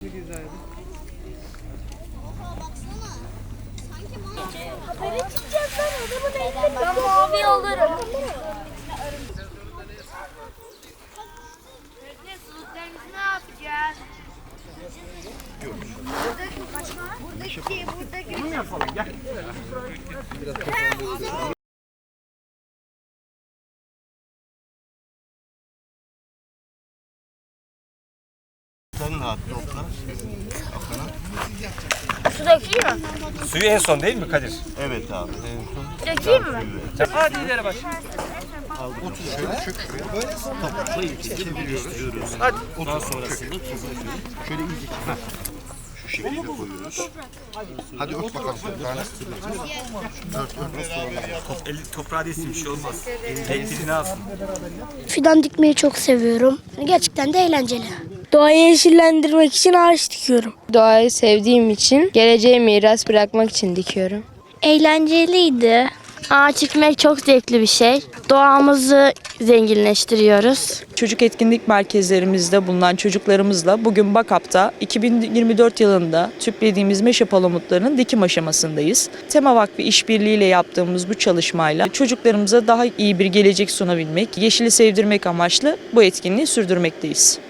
Güzeldi. Haberi çıkacağız lan adamın elinde. Ben mavi olurum. Suluklarımızı ne yapacağız? Buradaki, buradaki. Sen rahat topla. Su dökeyim mi? Suyu en son değil mi Kadir? Evet abi. Dökeyim mi? Hadi ileri baş. Çeviriyoruz. Hadi. Ondan sonrasında tuzunu şöyle iyice. Şu şekilde koyuyoruz. Hadi ört bakalım. Ört ört nasıl olacak? Top, eli, toprağa değsin bir şey olmaz. Elektriğini alsın. Fidan dikmeyi çok seviyorum. Gerçekten de eğlenceli. Doğayı yeşillendirmek için ağaç dikiyorum. Doğayı sevdiğim için, geleceğe miras bırakmak için dikiyorum. Eğlenceliydi. Ağaç dikmek çok zevkli bir şey. Doğamızı zenginleştiriyoruz. Çocuk etkinlik merkezlerimizde bulunan çocuklarımızla bugün Bakap'ta 2024 yılında tüplediğimiz meşe palamutlarının dikim aşamasındayız. Tema Vakfı işbirliğiyle yaptığımız bu çalışmayla çocuklarımıza daha iyi bir gelecek sunabilmek, yeşili sevdirmek amaçlı bu etkinliği sürdürmekteyiz.